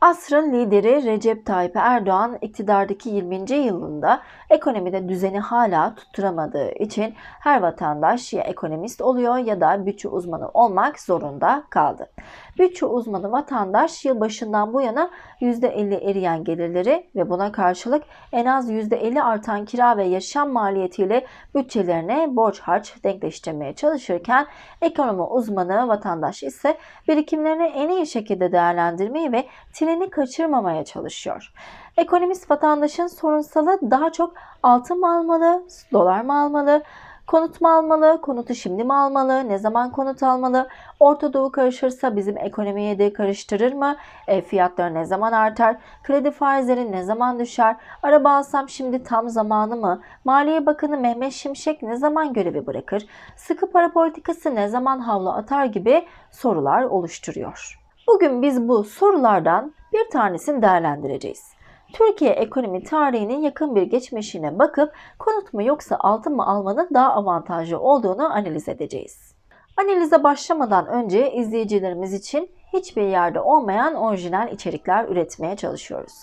Asrın lideri Recep Tayyip Erdoğan iktidardaki 20. yılında ekonomide düzeni hala tutturamadığı için her vatandaş ya ekonomist oluyor ya da bütçe uzmanı olmak zorunda kaldı. Bütçe uzmanı vatandaş yılbaşından bu yana %50 eriyen gelirleri ve buna karşılık en az %50 artan kira ve yaşam maliyetiyle bütçelerine borç harç denkleştirmeye çalışırken ekonomi uzmanı vatandaş ise birikimlerini en iyi şekilde değerlendirmeyi ve treni kaçırmamaya çalışıyor. Ekonomist vatandaşın sorunsalı daha çok altın mı almalı, dolar mı almalı, konut mu almalı, konutu şimdi mi almalı, ne zaman konut almalı, Orta Doğu karışırsa bizim ekonomiye de karıştırır mı, ev fiyatları ne zaman artar, kredi faizleri ne zaman düşer, araba alsam şimdi tam zamanı mı, Maliye Bakanı Mehmet Şimşek ne zaman görevi bırakır, sıkı para politikası ne zaman havlu atar gibi sorular oluşturuyor. Bugün biz bu sorulardan bir tanesini değerlendireceğiz. Türkiye ekonomi tarihinin yakın bir geçmişine bakıp konut mu yoksa altın mı almanın daha avantajlı olduğunu analiz edeceğiz. Analize başlamadan önce izleyicilerimiz için hiçbir yerde olmayan orijinal içerikler üretmeye çalışıyoruz.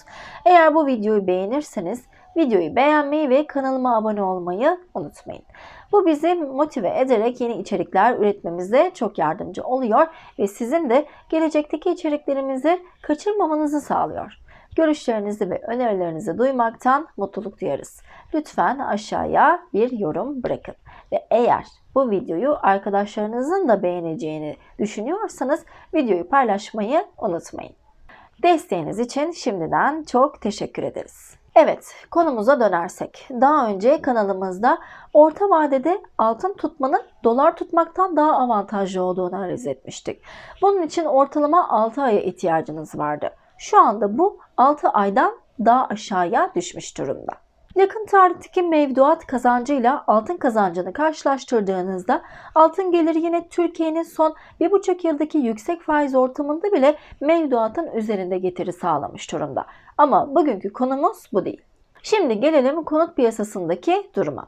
Eğer bu videoyu beğenirseniz videoyu beğenmeyi ve kanalıma abone olmayı unutmayın. Bu bizi motive ederek yeni içerikler üretmemize çok yardımcı oluyor ve sizin de gelecekteki içeriklerimizi kaçırmamanızı sağlıyor. Görüşlerinizi ve önerilerinizi duymaktan mutluluk duyarız. Lütfen aşağıya bir yorum bırakın. Ve eğer bu videoyu arkadaşlarınızın da beğeneceğini düşünüyorsanız videoyu paylaşmayı unutmayın. Desteğiniz için şimdiden çok teşekkür ederiz. Evet, konumuza dönersek. Daha önce kanalımızda orta vadede altın tutmanın dolar tutmaktan daha avantajlı olduğunu analiz etmiştik. Bunun için ortalama 6 aya ihtiyacınız vardı. Şu anda bu 6 aydan daha aşağıya düşmüş durumda. Yakın tarihteki mevduat kazancıyla altın kazancını karşılaştırdığınızda altın geliri yine Türkiye'nin son 1,5 yıldaki yüksek faiz ortamında bile mevduatın üzerinde getiri sağlamış durumda. Ama bugünkü konumuz bu değil. Şimdi gelelim konut piyasasındaki duruma.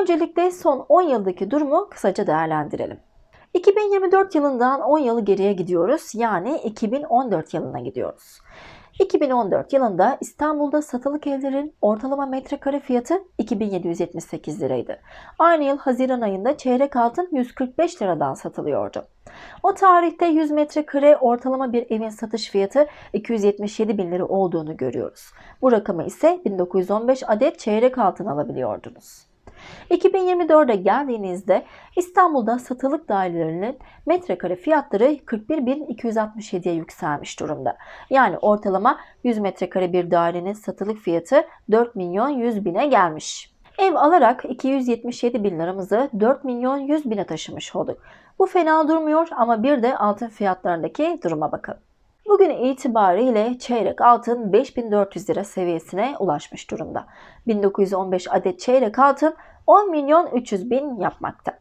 Öncelikle son 10 yıldaki durumu kısaca değerlendirelim. 2024 yılından 10 yıl geriye gidiyoruz. Yani 2014 yılına gidiyoruz. 2014 yılında İstanbul'da satılık evlerin ortalama metrekare fiyatı 2778 liraydı. Aynı yıl Haziran ayında çeyrek altın 145 liradan satılıyordu. O tarihte 100 metrekare ortalama bir evin satış fiyatı 277 bin lira olduğunu görüyoruz. Bu rakamı ise 1915 adet çeyrek altın alabiliyordunuz. 2024'e geldiğinizde İstanbul'da satılık dairelerinin metrekare fiyatları 41.267'ye yükselmiş durumda. Yani ortalama 100 metrekare bir dairenin satılık fiyatı 4 milyon 100 bine gelmiş. Ev alarak 277 bin liramızı 4 milyon 100 bine taşımış olduk. Bu fena durmuyor ama bir de altın fiyatlarındaki duruma bakalım. Bugün itibariyle çeyrek altın 5400 lira seviyesine ulaşmış durumda. 1915 adet çeyrek altın 10 milyon 300 bin yapmakta.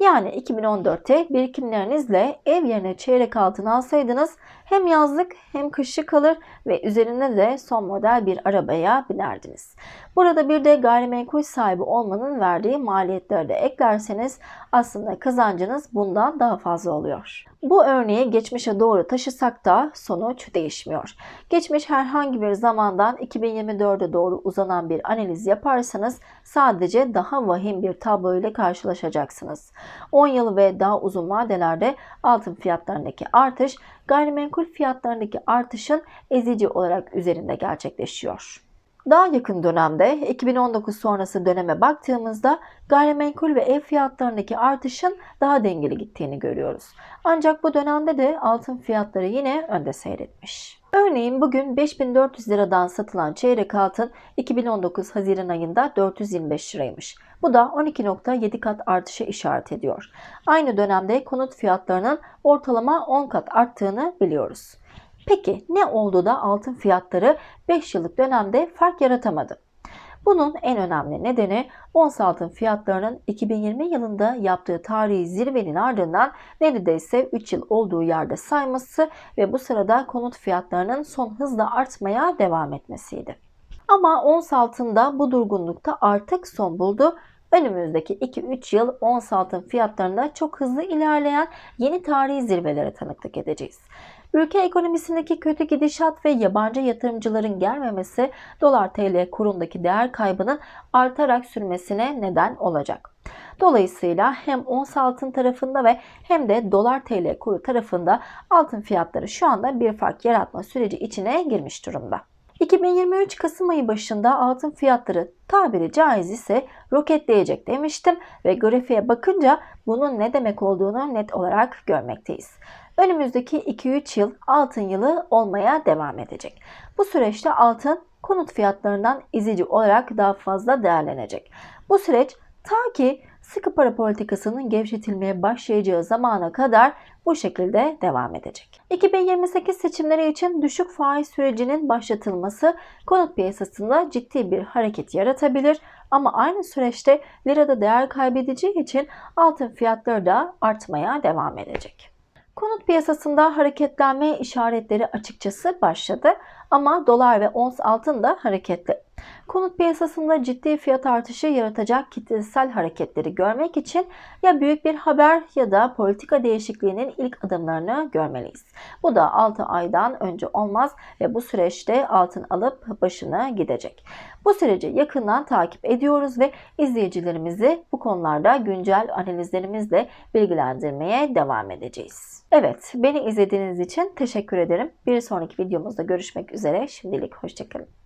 Yani 2014'te birikimlerinizle ev yerine çeyrek altın alsaydınız hem yazlık hem kışlık kalır ve üzerine de son model bir arabaya binerdiniz. Burada bir de gayrimenkul sahibi olmanın verdiği maliyetleri de eklerseniz aslında kazancınız bundan daha fazla oluyor. Bu örneği geçmişe doğru taşısak da sonuç değişmiyor. Geçmiş herhangi bir zamandan 2024'e doğru uzanan bir analiz yaparsanız sadece daha vahim bir tablo ile karşılaşacaksınız. 10 yıl ve daha uzun vadelerde altın fiyatlarındaki artış gayrimenkul fiyatlarındaki artışın ezici olarak üzerinde gerçekleşiyor. Daha yakın dönemde 2019 sonrası döneme baktığımızda gayrimenkul ve ev fiyatlarındaki artışın daha dengeli gittiğini görüyoruz. Ancak bu dönemde de altın fiyatları yine önde seyretmiş. Örneğin bugün 5400 liradan satılan çeyrek altın 2019 Haziran ayında 425 liraymış. Bu da 12.7 kat artışa işaret ediyor. Aynı dönemde konut fiyatlarının ortalama 10 kat arttığını biliyoruz. Peki ne oldu da altın fiyatları 5 yıllık dönemde fark yaratamadı? Bunun en önemli nedeni ons altın fiyatlarının 2020 yılında yaptığı tarihi zirvenin ardından neredeyse 3 yıl olduğu yerde sayması ve bu sırada konut fiyatlarının son hızla artmaya devam etmesiydi. Ama ons altında bu durgunlukta artık son buldu önümüzdeki 2-3 yıl ons altın fiyatlarında çok hızlı ilerleyen yeni tarihi zirvelere tanıklık edeceğiz. Ülke ekonomisindeki kötü gidişat ve yabancı yatırımcıların gelmemesi dolar TL kurundaki değer kaybının artarak sürmesine neden olacak. Dolayısıyla hem ons altın tarafında ve hem de dolar TL kuru tarafında altın fiyatları şu anda bir fark yaratma süreci içine girmiş durumda. 2023 Kasım ayı başında altın fiyatları tabiri caiz ise roketleyecek demiştim ve grafiğe bakınca bunun ne demek olduğunu net olarak görmekteyiz. Önümüzdeki 2-3 yıl altın yılı olmaya devam edecek. Bu süreçte altın konut fiyatlarından izici olarak daha fazla değerlenecek. Bu süreç ta ki sıkı para politikasının gevşetilmeye başlayacağı zamana kadar bu şekilde devam edecek. 2028 seçimleri için düşük faiz sürecinin başlatılması konut piyasasında ciddi bir hareket yaratabilir ama aynı süreçte lirada değer kaybedeceği için altın fiyatları da artmaya devam edecek. Konut piyasasında hareketlenme işaretleri açıkçası başladı ama dolar ve ons altın da hareketli. Konut piyasasında ciddi fiyat artışı yaratacak kitlesel hareketleri görmek için ya büyük bir haber ya da politika değişikliğinin ilk adımlarını görmeliyiz. Bu da 6 aydan önce olmaz ve bu süreçte altın alıp başına gidecek. Bu süreci yakından takip ediyoruz ve izleyicilerimizi bu konularda güncel analizlerimizle bilgilendirmeye devam edeceğiz. Evet, beni izlediğiniz için teşekkür ederim. Bir sonraki videomuzda görüşmek üzere. Şimdilik hoşçakalın.